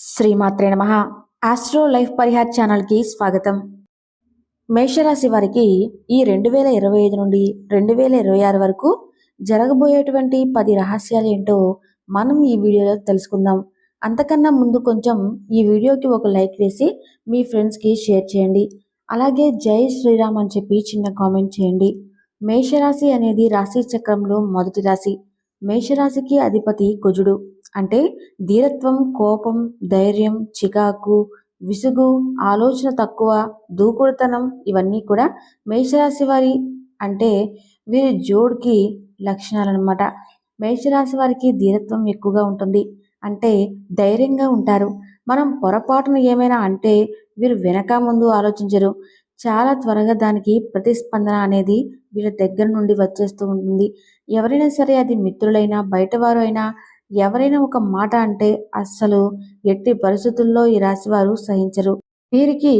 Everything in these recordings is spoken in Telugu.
శ్రీమాత్రే నమ. ఆస్ట్రో లైఫ్ పరిహార్ ఛానల్కి స్వాగతం. మేషరాశి వారికి ఈ రెండు వేల ఇరవై ఐదు నుండి రెండు వేల ఇరవై ఆరు వరకు జరగబోయేటువంటి పది రహస్యాలు ఏంటో మనం ఈ వీడియోలో తెలుసుకుందాం. అంతకన్నా ముందు కొంచెం ఈ వీడియోకి ఒక లైక్ వేసి మీ ఫ్రెండ్స్కి షేర్ చేయండి. అలాగే జై శ్రీరామ్ అని చెప్పి చిన్న కామెంట్ చేయండి. మేషరాశి అనేది రాశి చక్రంలో మొదటి రాశి. మేషరాశికి అధిపతి కుజుడు. అంటే ధీరత్వం కోపం ధైర్యం చికాకు విసుగు ఆలోచన తక్కువ దూకుడుతనం ఇవన్నీ కూడా మేషరాశి వారి అంటే వీరి జోడ్కి లక్షణాలు అనమాట మేషరాశి వారికి ధీరత్వం ఎక్కువగా ఉంటుంది. అంటే ధైర్యంగా ఉంటారు. మనం పొరపాటున ఏమైనా అంటే వీరు వెనక ముందు ఆలోచించరు. చాలా త్వరగా దానికి ప్రతిస్పందన అనేది వీళ్ళ దగ్గర నుండి వచ్చేస్తూ ఉంటుంది. ఎవరైనా సరే అది మిత్రులైనా బయటవారు అయినా ఎవరైనా ఒక మాట అంటే అస్సలు ఎట్టి పరిస్థితుల్లో ఈ రాశివారు సహించరు. వీరికి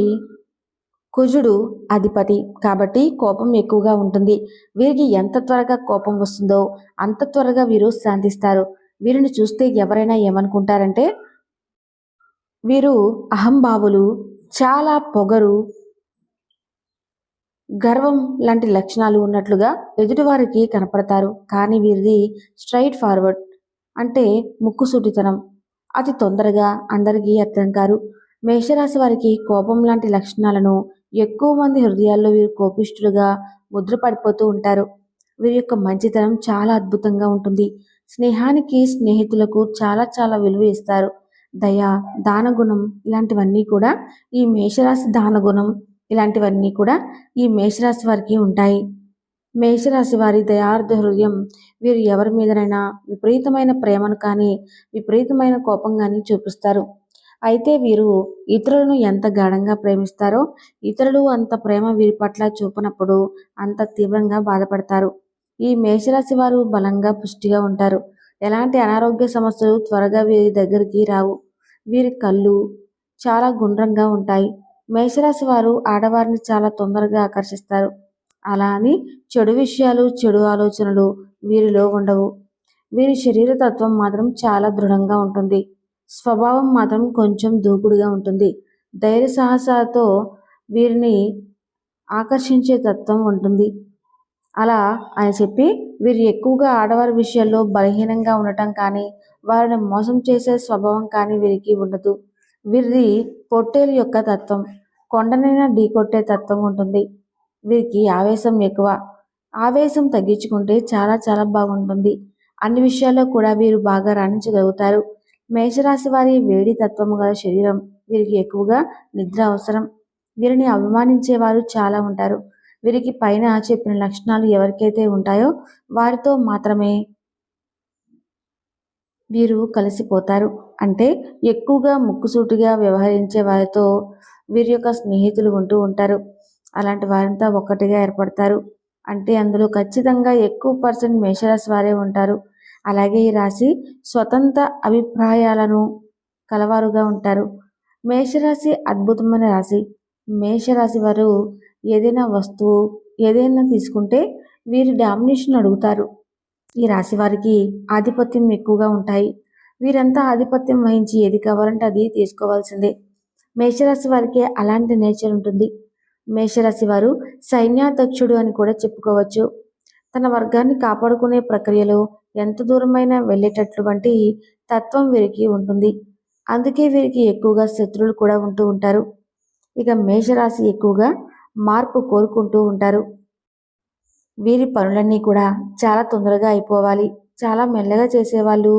కుజుడు అధిపతి కాబట్టి కోపం ఎక్కువగా ఉంటుంది. వీరికి ఎంత త్వరగా కోపం వస్తుందో అంత త్వరగా వీరు శాంతిస్తారు. వీరిని చూస్తే ఎవరైనా ఏమనుకుంటారంటే వీరు అహంభావులు చాలా పొగరు గర్వం లాంటి లక్షణాలు ఉన్నట్లుగా ఎదుటివారికి కనపడతారు. కానీ వీరిది స్ట్రైట్ ఫార్వర్డ్. అంటే ముక్కుసూటితనం. అతి తొందరగా అందరికీ అర్థం కారు. మేషరాశి వారికి కోపం లాంటి లక్షణాలను ఎక్కువ మంది హృదయాల్లో వీరు కోపిష్ఠులుగా ముద్రపడిపోతూ ఉంటారు. వీరి యొక్క మంచితనం చాలా అద్భుతంగా ఉంటుంది. స్నేహానికి స్నేహితులకు చాలా చాలా విలువ ఇస్తారు. దయ దానగుణం ఇలాంటివన్నీ కూడా ఈ మేషరాశి దానగుణం ఇలాంటివన్నీ కూడా ఈ మేషరాశి వారికి ఉంటాయి. మేషరాశి వారి దయార్థ హృదయం వీరు ఎవరి మీదనైనా విపరీతమైన ప్రేమను కానీ విపరీతమైన కోపం కానీ చూపిస్తారు. అయితే వీరు ఇతరులను ఎంత గాఢంగా ప్రేమిస్తారో ఇతరులు అంత ప్రేమ వీరి పట్ల చూపినప్పుడు అంత తీవ్రంగా బాధపడతారు. ఈ మేషరాశి వారు బలంగా పుష్టిగా ఉంటారు. ఎలాంటి అనారోగ్య సమస్యలు త్వరగా వీరి దగ్గరికి రావు. వీరి కళ్ళు చాలా గుండ్రంగా ఉంటాయి. మేషరాశి వారు ఆడవారిని చాలా తొందరగా ఆకర్షిస్తారు. అలా అని చెడు విషయాలు చెడు ఆలోచనలు వీరిలో ఉండవు. వీరి శరీర తత్వం మాత్రం చాలా దృఢంగా ఉంటుంది. స్వభావం మాత్రం కొంచెం దూకుడుగా ఉంటుంది. ధైర్య సాహసాలతో వీరిని ఆకర్షించే తత్వం ఉంటుంది. అలా అని చెప్పి వీరు ఎక్కువగా ఆడవారి విషయాల్లో బలహీనంగా ఉండటం కానీ వారిని మోసం చేసే స్వభావం కానీ వీరికి ఉండదు. వీరిది పొట్టేలు యొక్క తత్వం. కొండనైనా ఢీకొట్టే తత్వం ఉంటుంది. వీరికి ఆవేశం ఎక్కువ. ఆవేశం తగ్గించుకుంటే చాలా చాలా బాగుంటుంది. అన్ని విషయాల్లో కూడా వీరు బాగా రాణించగలుగుతారు. మేషరాశి వారి వేడి తత్వము గల శరీరం వీరికి ఎక్కువగా నిద్ర అవసరం. వీరిని అభిమానించేవారు చాలా ఉంటారు. వీరికి పైన చెప్పిన లక్షణాలు ఎవరికైతే ఉంటాయో వారితో మాత్రమే వీరు కలిసిపోతారు. అంటే ఎక్కువగా ముక్కుసూటిగా వ్యవహరించే వారితో వీరి యొక్క స్నేహితులు ఉంటూ ఉంటారు. అలాంటి వారంతా ఒక్కటిగా ఏర్పడతారు. అంటే అందులో ఖచ్చితంగా ఎక్కువ పర్సెంట్ మేషరాశి వారే ఉంటారు. అలాగే ఈ రాశి స్వతంత్ర అభిప్రాయాలను కలవారుగా ఉంటారు. మేషరాశి అద్భుతమైన రాశి. మేషరాశి వారు ఏదైనా వస్తువు ఏదైనా తీసుకుంటే వీరి డామినేషన్ అడుగుతారు. ఈ రాశి వారికి ఆధిపత్యం ఎక్కువగా ఉంటాయి. వీరంతా ఆధిపత్యం వహించి ఏది కావాలంటే అది తీసుకోవాల్సిందే. మేషరాశి వారికి అలాంటి నేచర్ ఉంటుంది. మేషరాశి వారు సైన్యాధ్యక్షుడు అని కూడా చెప్పుకోవచ్చు. తన వర్గాన్ని కాపాడుకునే ప్రక్రియలో ఎంత దూరమైనా వెళ్ళేటటువంటి తత్వం వీరికి ఉంటుంది. అందుకే వీరికి ఎక్కువగా శత్రువులు కూడా ఉంటూ ఉంటారు. ఇక మేషరాశి ఎక్కువగా మార్పు కోరుకుంటూ ఉంటారు. వీరి పనులన్నీ కూడా చాలా తొందరగా అయిపోవాలి. చాలా మెల్లగా చేసేవాళ్ళు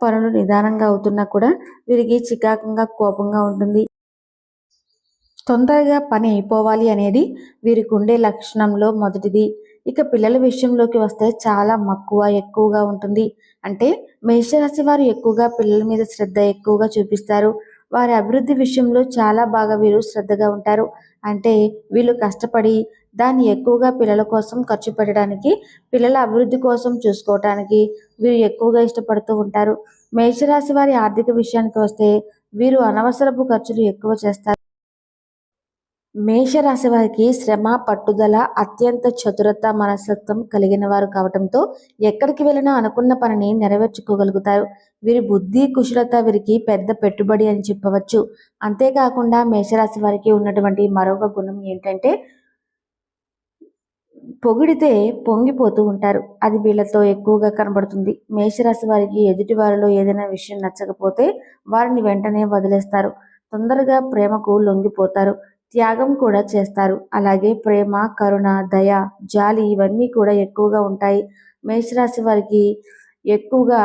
పనులు నిదానంగా అవుతున్నా కూడా వీరికి చికాకంగా కోపంగా ఉంటుంది. తొందరగా పని అయిపోవాలి అనేది వీరికి ఉండే లక్షణంలో మొదటిది. ఇక పిల్లల విషయంలోకి వస్తే చాలా మక్కువ ఎక్కువగా ఉంటుంది. అంటే మేషరాశి వారు ఎక్కువగా పిల్లల మీద శ్రద్ధ ఎక్కువగా చూపిస్తారు. వారి అభివృద్ధి విషయంలో చాలా బాగా వీరు శ్రద్ధగా ఉంటారు. అంటే వీళ్ళు కష్టపడి దాన్ని ఎక్కువగా పిల్లల కోసం ఖర్చు పెట్టడానికి పిల్లల అభివృద్ధి కోసం చూసుకోవటానికి వీరు ఎక్కువగా ఇష్టపడుతూ ఉంటారు. మేషరాశి వారి ఆర్థిక విషయానికి వస్తే వీరు అనవసరపు ఖర్చులు ఎక్కువ చేస్తారు. మేషరాశి వారికి శ్రమ పట్టుదల అత్యంత చతురత మనస్తత్వం కలిగిన వారు కావడంతో ఎక్కడికి వెళ్ళినా అనుకున్న పనిని నెరవేర్చుకోగలుగుతారు. వీరి బుద్ధి కుశలత వీరికి పెద్ద పెట్టుబడి అని చెప్పవచ్చు. అంతేకాకుండా మేషరాశి వారికి ఉన్నటువంటి మరొక గుణం ఏంటంటే పొగిడితే పొంగిపోతూ ఉంటారు. అది వీళ్ళతో ఎక్కువగా కనబడుతుంది. మేషరాశి వారికి ఎదుటి వారిలో ఏదైనా విషయం నచ్చకపోతే వారిని వెంటనే వదిలేస్తారు. తొందరగా ప్రేమకు లొంగిపోతారు. త్యాగం కూడా చేస్తారు. అలాగే ప్రేమ కరుణ దయ జాలి ఇవన్నీ కూడా ఎక్కువగా ఉంటాయి. మేషరాశి వారికి ఎక్కువగా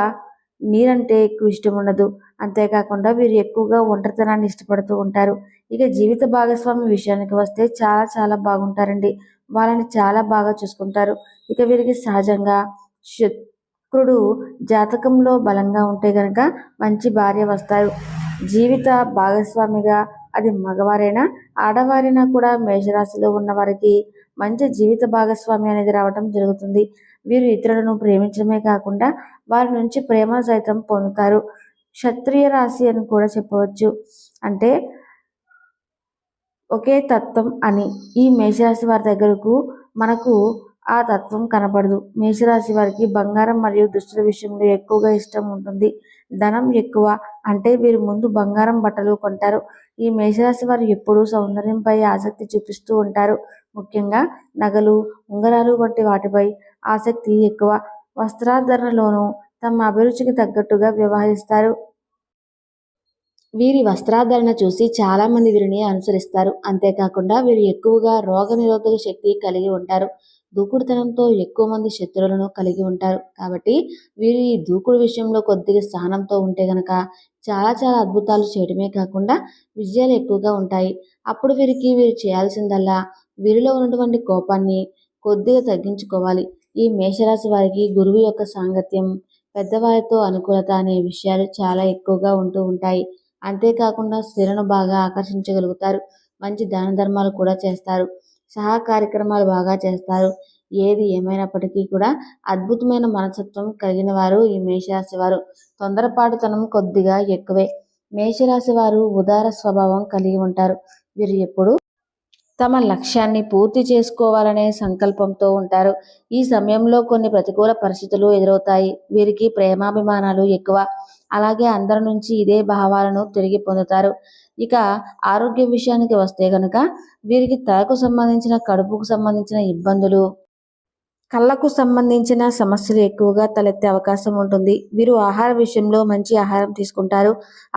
నీరంటే ఎక్కువ ఇష్టం ఉండదు. అంతేకాకుండా వీరు ఎక్కువగా ఒంటరితనాన్ని ఇష్టపడుతూ ఉంటారు. ఇక జీవిత భాగస్వామి విషయానికి వస్తే చాలా చాలా బాగుంటారండి. వాళ్ళని చాలా బాగా చూసుకుంటారు. ఇక వీరికి సహజంగా శుక్రుడు జాతకంలో బలంగా ఉంటే కనుక మంచి భార్య వస్తారు. జీవిత భాగస్వామిగా అది మగవారైనా ఆడవారైనా కూడా మేషరాశిలో ఉన్నవారికి మంచి జీవిత భాగస్వామి అనేది రావటం జరుగుతుంది. వీరు ఇతరులను ప్రేమించడమే కాకుండా వారి నుంచి ప్రేమ సైతం పొందుతారు. క్షత్రియ రాశి అని కూడా చెప్పవచ్చు. అంటే ఒకే తత్వం అని ఈ మేషరాశి వారి దగ్గరకు మనకు ఆ తత్వం కనపడదు మేషరాశి వారికి బంగారం మరియు దుస్తుల విషయంలో ఎక్కువగా ఇష్టం ఉంటుంది. ధనం ఎక్కువ అంటే వీరు ముందు బంగారం బట్టలు కొంటారు. ఈ మేషరాశి వారు ఎప్పుడూ సౌందర్యంపై ఆసక్తి చూపిస్తూ ఉంటారు. ముఖ్యంగా నగలు ఉంగరాలు వంటి వాటిపై ఆసక్తి ఎక్కువ. వస్త్రాధరణలోనూ తమ అభిరుచికి తగ్గట్టుగా వ్యవహరిస్తారు. వీరి వస్త్రాధరణ చూసి చాలామంది వీరిని అనుసరిస్తారు. అంతేకాకుండా వీరు ఎక్కువగా రోగ శక్తి కలిగి ఉంటారు. దూకుడుతనంతో ఎక్కువ మంది శత్రువులను కలిగి ఉంటారు. కాబట్టి వీరు ఈ దూకుడు విషయంలో కొద్దిగా స్థానంతో ఉంటే గనక చాలా చాలా అద్భుతాలు చేయడమే కాకుండా విజయాలు ఎక్కువగా ఉంటాయి. అప్పుడు వీరికి వీరు చేయాల్సిందల్లా వీరిలో ఉన్నటువంటి కోపాన్ని కొద్దిగా తగ్గించుకోవాలి. ఈ మేషరాశి వారికి గురువు యొక్క సాంగత్యం పెద్దవారితో అనుకూలత అనే విషయాలు చాలా ఎక్కువగా ఉంటూ ఉంటాయి. అంతేకాకుండా స్త్రీలను బాగా ఆకర్షించగలుగుతారు. మంచి దాన ధర్మాలు కూడా చేస్తారు. సహా కార్యక్రమాలు బాగా చేస్తారు. ఏది ఏమైనప్పటికీ కూడా అద్భుతమైన మనసత్వం కలిగిన వారు ఈ మేషరాశి వారు తొందరపాటుతనం కొద్దిగా ఎక్కువే. మేషరాశి వారు ఉదార స్వభావం కలిగి ఉంటారు. వీరు ఎప్పుడు తమ లక్ష్యాన్ని పూర్తి చేసుకోవాలనే సంకల్పంతో ఉంటారు. ఈ సమయంలో కొన్ని ప్రతికూల పరిస్థితులు ఎదురవుతాయి. వీరికి ప్రేమాభిమానాలు ఎక్కువ. అలాగే అందరి నుంచి ఇదే భావాలను తిరిగి పొందుతారు. ఇక ఆరోగ్య విషయానికి వస్తే కనుక వీరికి తలకు సంబంధించిన కడుపుకు సంబంధించిన ఇబ్బందులు కళ్ళకు సంబంధించిన సమస్యలు ఎక్కువగా తలెత్తే అవకాశం ఉంటుంది. వీరు ఆహార విషయంలో మంచి ఆహారం తీసుకుంటారు.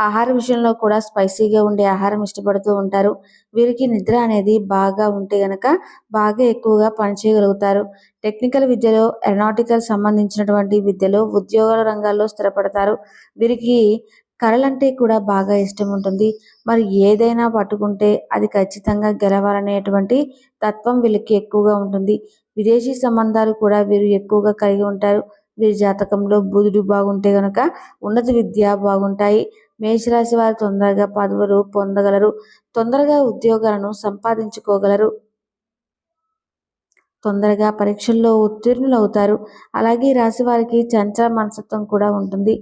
ఆహార విషయంలో కూడా స్పైసీగా ఉండే ఆహారం ఇష్టపడుతూ ఉంటారు. వీరికి నిద్ర అనేది బాగా ఉంటే గనక బాగా ఎక్కువగా పనిచేయగలుగుతారు టెక్నికల్ విద్యలో ఎరనాటికల్ సంబంధించినటువంటి విద్యలో ఉద్యోగాల రంగాల్లో స్థిరపడతారు. వీరికి కళలంటే కూడా బాగా ఇష్టం ఉంటుంది మరి ఏదైనా పట్టుకుంటే అది ఖచ్చితంగా గెలవాలనేటువంటి తత్వం వీళ్ళకి ఎక్కువగా ఉంటుంది. విదేశీ సంబంధాలు కూడా వీరు ఎక్కువగా కలిగి ఉంటారు. వీరి జాతకంలో బుధుడు బాగుంటే గనక ఉన్నత విద్య బాగుంటాయి. మేషరాశి వారు తొందరగా పదవులు పొందగలరు. తొందరగా ఉద్యోగాలను సంపాదించుకోగలరు. తొందరగా పరీక్షల్లో ఉత్తీర్ణులు అవుతారు అలాగే రాశి వారికి చంచల మనస్తత్వం కూడా ఉంటుంది.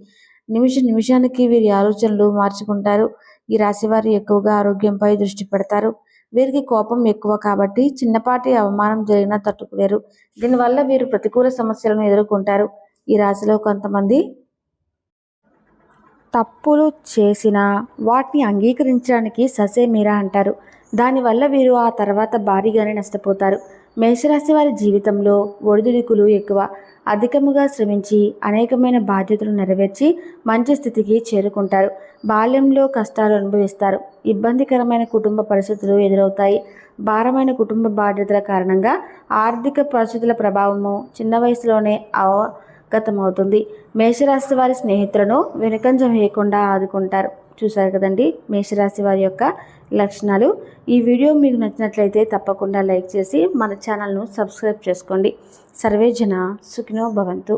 నిమిష నిమిషానికి వీరి ఆలోచనలు మార్చుకుంటారు. ఈ రాశివారు ఎక్కువగా ఆరోగ్యంపై దృష్టి పెడతారు. వీరికి కోపం ఎక్కువ కాబట్టి చిన్నపాటి అవమానం జరిగినా తట్టుకోలేరు. దీనివల్ల వీరు ప్రతికూల సమస్యలను ఎదుర్కొంటారు. ఈ రాశిలో కొంతమంది తప్పులు చేసినా వాటిని అంగీకరించడానికి ససేమీరా అంటారు. దానివల్ల వీరు ఆ తర్వాత భారీగానే నష్టపోతారు. మేషరాశి వారి జీవితంలో ఒడిదుడుకులు ఎక్కువ. అధికముగా శ్రమించి అనేకమైన బాధ్యతలు నెరవేర్చి మంచి స్థితికి చేరుకుంటారు. బాల్యంలో కష్టాలు అనుభవిస్తారు. ఇబ్బందికరమైన కుటుంబ పరిస్థితులు ఎదురవుతాయి. భారమైన కుటుంబ బాధ్యతల కారణంగా ఆర్థిక పరిస్థితుల ప్రభావము చిన్న వయసులోనే అవగతమవుతుంది. మేషరాశి వారి స్నేహితులను వెనుకంజ వేయకుండా ఆదుకుంటారు. చూసారు కదండి మేషరాశి వారి యొక్క లక్షణాలు. ఈ వీడియో మీకు నచ్చినట్లయితే తప్పకుండా లైక్ చేసి మన ఛానల్ను సబ్స్క్రైబ్ చేసుకోండి. సర్వే జన సుఖినో భవంతు.